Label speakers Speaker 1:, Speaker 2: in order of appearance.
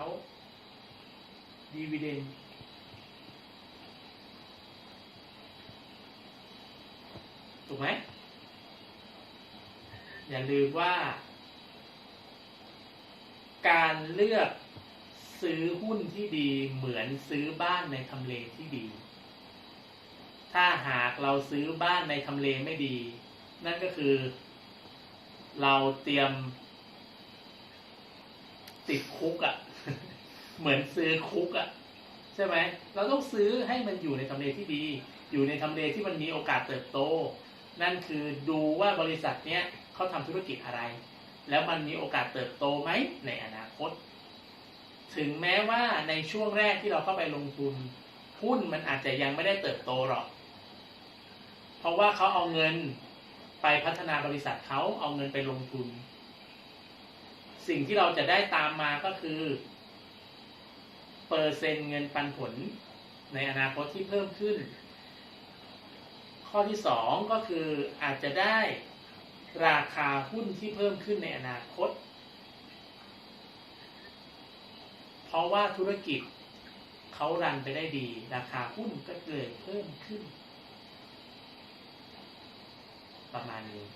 Speaker 1: เอาดีว i เดนถูกไหม อย่าลืมว่า การเลือกซื้อหุ้นที่ดีเหมือนซื้อบ้านในทำเลที่ดี ถ้าหากเราซื้อบ้านในทำเลไม่ดี นั่นก็คือ เราเตรียม ติดคุกอะ่ะ เหมือนซื้อคุกอะ่ะ ใช่ไหมเราต้องซื้อให้มันอยู่ในทำเลที่ดี อยู่ในทำเลที่มันมีโอกาสเติบโต นั่นคือดูว่าบริษัทเนี้ยเขาทำธุรกิจอะไร แล้วมันมีโอกาสเติบโตไหมในอนาคต ถึงแม้ว่าในช่วงแรกที่เราเข้าไปลงทุนหุ้นมันอาจจะยังไม่ได้เติบโตหรอก เพราะว่าเขาเอาเงินไปพัฒนาบริษัทเขาเอาเงินไปลงทุน สิ่งที่เราจะได้ตามมาก็คือ เปอร์เซ็นต์เงินปันผล ในอนาคตที่เพิ่มขึ้น ข้อที่สองก็คืออาจจะได้ราคาหุ้นที่เพิ่มขึ้นในอนาคต เพราะว่าธุรกิจเขารันไปได้ดี ราคาหุ้นก็เกิดเพิ่มขึ้น ประมาณนี้